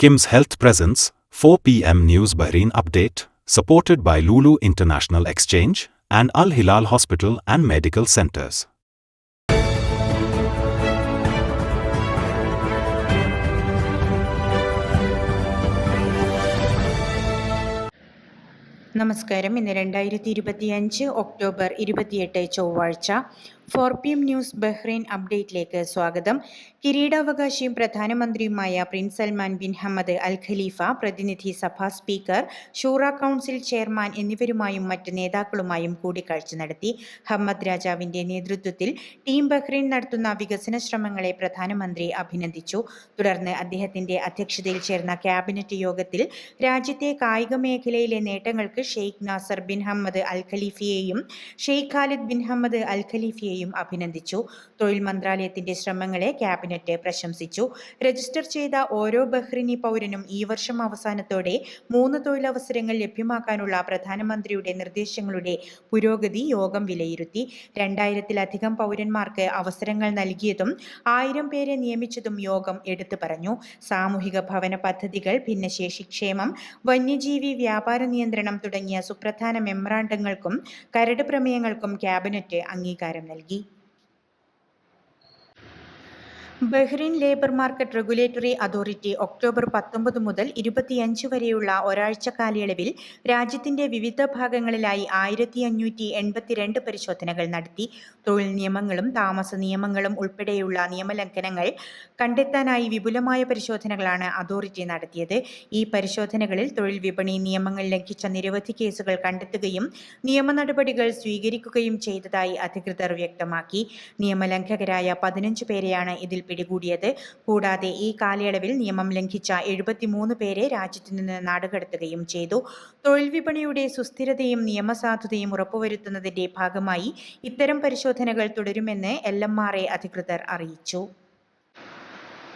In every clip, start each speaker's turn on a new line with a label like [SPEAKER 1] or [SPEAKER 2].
[SPEAKER 1] Kim's Health Presence, 4 p.m. News Bahrain Update, supported by Lulu International Exchange and Al Hilal Hospital and Medical Centers.
[SPEAKER 2] നമസ്കാരം ഇന്ന് രണ്ടായിരത്തി ഇരുപത്തിയഞ്ച് October ഇരുപത്തിയെട്ട് ചൊവ്വാഴ്ച four P M news Bahrain അപ്ഡേറ്റിലേക്ക് സ്വാഗതം. കിരീടാവകാശിയും പ്രധാനമന്ത്രിയുമായ prince Salman bin Hammad Al Khalifa പ്രതിനിധി സഭാ സ്പീക്കർ ഷൂറ കൗൺസിൽ ചെയർമാൻ എന്നിവരുമായും മറ്റ് നേതാക്കളുമായും കൂടിക്കാഴ്ച നടത്തി. ഹമ്മദ് രാജാവിന്റെ നേതൃത്വത്തിൽ ടീം ബഹ്റൈൻ നടത്തുന്ന വികസന ശ്രമങ്ങളെ പ്രധാനമന്ത്രി അഭിനന്ദിച്ചു. തുടർന്ന് അദ്ദേഹത്തിന്റെ അധ്യക്ഷതയിൽ ചേർന്ന ക്യാബിനറ്റ് യോഗത്തിൽ രാജ്യത്തെ കായിക മേഖലയിലെ നേട്ടങ്ങൾക്ക് Sheikh Nasser bin Hamad Al ഖലീഫിയെയും Sheikh Khalid bin Hamad Al ഖലീഫിയെയും അഭിനന്ദിച്ചു. തൊഴിൽ മന്ത്രാലയത്തിന്റെ ശ്രമങ്ങളെ ക്യാബിനറ്റ് പ്രശംസിച്ചു. രജിസ്റ്റർ ചെയ്ത ഓരോ ബഹ്റിനി പൗരനും ഈ വർഷം അവസാനത്തോടെ മൂന്ന് തൊഴിലവസരങ്ങൾ ലഭ്യമാക്കാനുള്ള പ്രധാനമന്ത്രിയുടെ നിർദ്ദേശങ്ങളുടെ പുരോഗതി യോഗം വിലയിരുത്തി. രണ്ടായിരത്തിലധികം പൗരന്മാർക്ക് അവസരങ്ങൾ നൽകിയതും ആയിരം പേരെ നിയമിച്ചതും യോഗം എടുത്തു പറഞ്ഞു. സാമൂഹിക ഭവന പദ്ധതികൾ ഭിന്നശേഷി ക്ഷേമം വന്യജീവി വ്യാപാര നിയന്ത്രണം തുടങ്ങിയ സുപ്രധാന മെമ്മറാണ്ടങ്ങൾക്കും കരട് പ്രമേയങ്ങൾക്കും ക്യാബിനറ്റ് അംഗീകാരം നൽകി. lagi. Bahrain labour market regulatory authority October പത്തൊമ്പത് മുതൽ ഇരുപത്തിയഞ്ച് വരെയുള്ള ഒരാഴ്ച കാലയളവിൽ രാജ്യത്തിന്റെ വിവിധ ഭാഗങ്ങളിലായി ആയിരത്തി അഞ്ഞൂറ്റി എൺപത്തിരണ്ട് പരിശോധനകൾ നടത്തി. തൊഴിൽ നിയമങ്ങളും താമസ നിയമങ്ങളും ഉൾപ്പെടെയുള്ള നിയമലംഘനങ്ങൾ കണ്ടെത്താനായി വിപുലമായ പരിശോധനകളാണ് അതോറിറ്റി നടത്തിയത്. ഈ പരിശോധനകളിൽ തൊഴിൽ വിപണി നിയമങ്ങൾ ലംഘിച്ച നിരവധി കേസുകൾ കണ്ടെത്തുകയും നിയമ നടപടികൾ സ്വീകരിക്കുകയും ചെയ്തതായി അധികൃതർ വ്യക്തമാക്കി. നിയമലംഘകരായ പതിനഞ്ച് പേരെയാണ് ഇതിൽ പിടികൂടിയത്. കൂടാതെ ഈ കാലയളവിൽ നിയമം ലംഘിച്ച എഴുപത്തിമൂന്ന് പേരെ രാജ്യത്തു നിന്ന് നാടുകടത്തുകയും ചെയ്തു. തൊഴിൽ വിപണിയുടെ സുസ്ഥിരതയും നിയമസാധുതയും ഉറപ്പുവരുത്തുന്നതിന്റെ ഭാഗമായി ഇത്തരം പരിശോധനകൾ തുടരുമെന്ന് എൽ എം ആർ എ അധികൃതർ അറിയിച്ചു.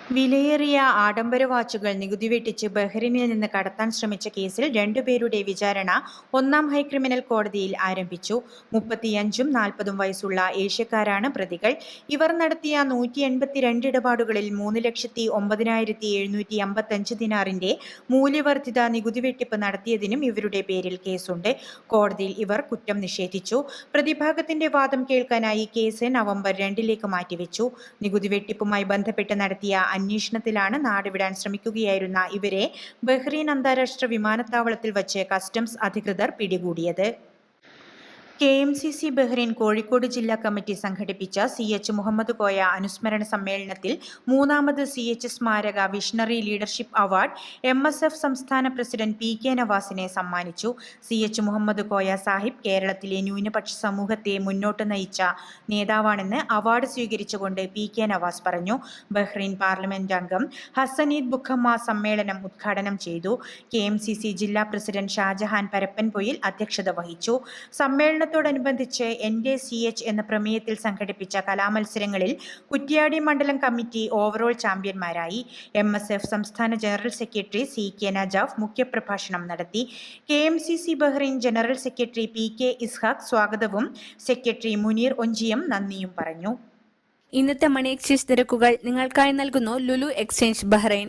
[SPEAKER 2] വിലയേറിയ ആഡംബര വാച്ചുകൾ നികുതി വെട്ടിച്ച് ബഹ്റിനിൽ നിന്ന് കടത്താൻ ശ്രമിച്ച കേസിൽ രണ്ടുപേരുടെ വിചാരണ ഒന്നാം ഹൈക്രിമിനൽ കോടതിയിൽ ആരംഭിച്ചു. മുപ്പത്തിയഞ്ചും നാൽപ്പതും വയസ്സുള്ള ഏഷ്യക്കാരാണ് പ്രതികൾ. ഇവർ നടത്തിയ നൂറ്റി എൺപത്തിരണ്ട് ഇടപാടുകളിൽ മൂന്ന് ലക്ഷത്തി ഒമ്പതിനായിരത്തി എഴുന്നൂറ്റി അമ്പത്തഞ്ച് ദിനാറിന്റെ മൂല്യവർദ്ധിത നികുതി വെട്ടിപ്പ് നടത്തിയതിനും ഇവരുടെ പേരിൽ കേസുണ്ട്. കോടതിയിൽ ഇവർ കുറ്റം നിഷേധിച്ചു. പ്രതിഭാഗത്തിന്റെ വാദം കേൾക്കാനായി കേസ് നവംബർ രണ്ടിലേക്ക് മാറ്റിവെച്ചു. നികുതി വെട്ടിപ്പുമായി ബന്ധപ്പെട്ട് നടത്തിയ അന്വേഷണത്തിലാണ് നാടുവിടാൻ ശ്രമിക്കുകയായിരുന്ന ഇവരെ ബഹ്റീൻ അന്താരാഷ്ട്ര വിമാനത്താവളത്തിൽ വച്ച് കസ്റ്റംസ് അധികൃതർ പിടികൂടിയത്. K M C C Bahrain Kozhikode ജില്ലാ കമ്മിറ്റി സംഘടിപ്പിച്ച സി എച്ച് മുഹമ്മദ് കോയ അനുസ്മരണ സമ്മേളനത്തിൽ മൂന്നാമത് സി എച്ച് സ്മാരക visionary leadership award M S F സംസ്ഥാന പ്രസിഡന്റ് പി കെ നവാസിനെ സമ്മാനിച്ചു. സി എച്ച് മുഹമ്മദ് കോയ സാഹിബ് കേരളത്തിലെ ന്യൂനപക്ഷ സമൂഹത്തെ മുന്നോട്ട് നയിച്ച നേതാവാണെന്ന് അവാർഡ് സ്വീകരിച്ചുകൊണ്ട് പി കെ നവാസ് പറഞ്ഞു. ബഹ്റൈൻ പാർലമെന്റ് അംഗം ഹസനീദ് ബുഖമ്മ സമ്മേളനം ഉദ്ഘാടനം ചെയ്തു. കെ എം സി സി ജില്ലാ പ്രസിഡന്റ് ഷാജഹാൻ പരപ്പൻപൊയിൽ അധ്യക്ഷത വഹിച്ചു. സമ്മേളന സമ്മേളനത്തോടനുബന്ധിച്ച് എൻ ഡെ സി എച്ച് എന്ന പ്രമേയത്തിൽ സംഘടിപ്പിച്ച കലാമത്സരങ്ങളിൽ കുറ്റ്യാടി മണ്ഡലം കമ്മിറ്റി ഓവറോൾ ചാമ്പ്യന്മാരായി. എം എസ് എഫ് സംസ്ഥാന general secretary C K Najaf മുഖ്യപ്രഭാഷണം നടത്തി. K M C C Bahrain general secretary P K Ishaq സ്വാഗതവും സെക്രട്ടറി മുനീർ ഒഞ്ചിയം നന്ദിയും പറഞ്ഞു.
[SPEAKER 3] ഇന്നത്തെ മണി എക്സ്ചേഞ്ച് നിരക്കുകൾ നിങ്ങൾക്കായി നൽകുന്നു ലുലു എക്സ്ചേഞ്ച് ബഹ്റൈൻ.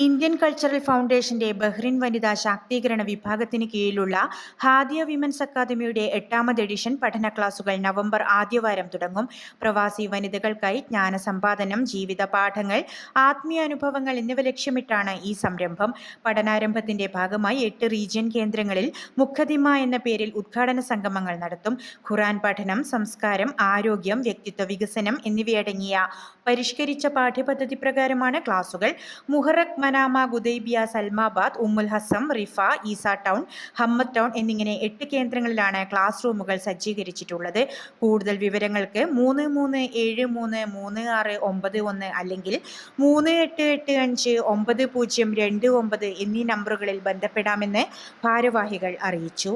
[SPEAKER 2] കൾച്ചറൽ ഫൗണ്ടേഷന്റെ ബഹ്റിൻ വനിതാ ശാക്തീകരണ വിഭാഗത്തിന് കീഴിലുള്ള ഹാദിയ വിമൻസ് അക്കാദമിയുടെ എട്ടാമത് എഡിഷൻ പഠന ക്ലാസുകൾ നവംബർ ആദ്യവാരം തുടങ്ങും. പ്രവാസി വനിതകൾക്കായി ജ്ഞാനസമ്പാദനം ജീവിത പാഠങ്ങൾ ആത്മീയ അനുഭവങ്ങൾ എന്നിവ ലക്ഷ്യമിട്ടാണ് ഈ സംരംഭം. പഠനാരംഭത്തിന്റെ ഭാഗമായി എട്ട് റീജിയൻ കേന്ദ്രങ്ങളിൽ മുഖദിമ എന്ന പേരിൽ ഉദ്ഘാടന സംഗമങ്ങൾ നടത്തും. ഖുറാൻ പഠനം സംസ്കാരം ആരോഗ്യം വ്യക്തിത്വ വികസനം എന്നിവയടങ്ങിയ പരിഷ്കരിച്ച പാഠ്യപദ്ധതി പ്രകാരമാണ് ക്ലാസുകൾ. Muharraq Manama Gudaibiya Salmabad Umm Al Hassam Riffa Isa Town Hamad Town എന്നിങ്ങനെ എട്ട് കേന്ദ്രങ്ങളിലാണ് ക്ലാസ് റൂമുകൾ സജ്ജീകരിച്ചിട്ടുള്ളത്. കൂടുതൽ വിവരങ്ങൾക്ക് മൂന്ന് മൂന്ന് ഏഴ് മൂന്ന് മൂന്ന് ആറ് ഒമ്പത് ഒന്ന് അല്ലെങ്കിൽ മൂന്ന് എട്ട് എട്ട് അഞ്ച് ഒമ്പത് പൂജ്യം രണ്ട് ഒമ്പത് എന്നീ നമ്പറുകളിൽ ബന്ധപ്പെടാമെന്ന് ഭാരവാഹികൾ അറിയിച്ചു.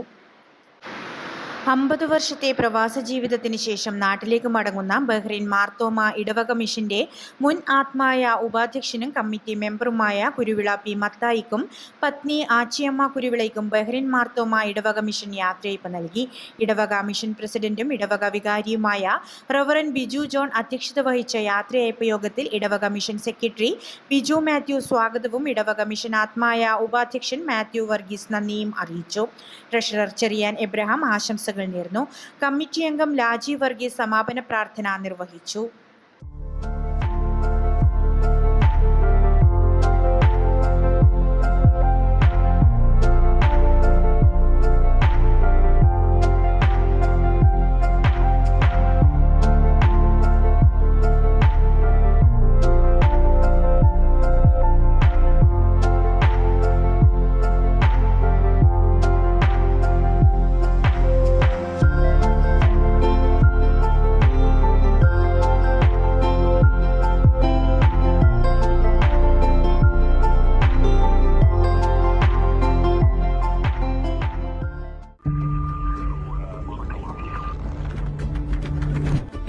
[SPEAKER 2] അമ്പത് വർഷത്തെ പ്രവാസ ജീവിതത്തിന് ശേഷം നാട്ടിലേക്ക് മടങ്ങുന്ന ബഹ്റിൻ മാർത്തോമ ഇടവക മിഷന്റെ മുൻ ആത്മായ ഉപാധ്യക്ഷനും കമ്മിറ്റി മെമ്പറുമായ കുരുവിള പി മത്തായിക്കും പത്നി ആച്ചിയമ്മ കുരുവിളയ്ക്കും ബഹ്റിൻ മാർത്തോമ ഇടവക മിഷൻ യാത്രയപ്പ് നൽകി. ഇടവക മിഷൻ പ്രസിഡന്റും ഇടവക വികാരിയുമായ റവറൻ ബിജു ജോൺ അധ്യക്ഷത വഹിച്ച യാത്രയയപ്പ് യോഗത്തിൽ ഇടവക മിഷൻ സെക്രട്ടറി ബിജു മാത്യു സ്വാഗതവും ഇടവക മിഷൻ ആത്മായ ഉപാധ്യക്ഷൻ മാത്യു വർഗീസ് നന്ദിയും അറിയിച്ചു. ട്രഷറർ ചെറിയാൻ എബ്രഹാം ആശംസകൾ നേർന്നു കമ്മിറ്റി അംഗം ലാജി വർഗീസ് സമാപന പ്രാർത്ഥന നിർവഹിച്ചു.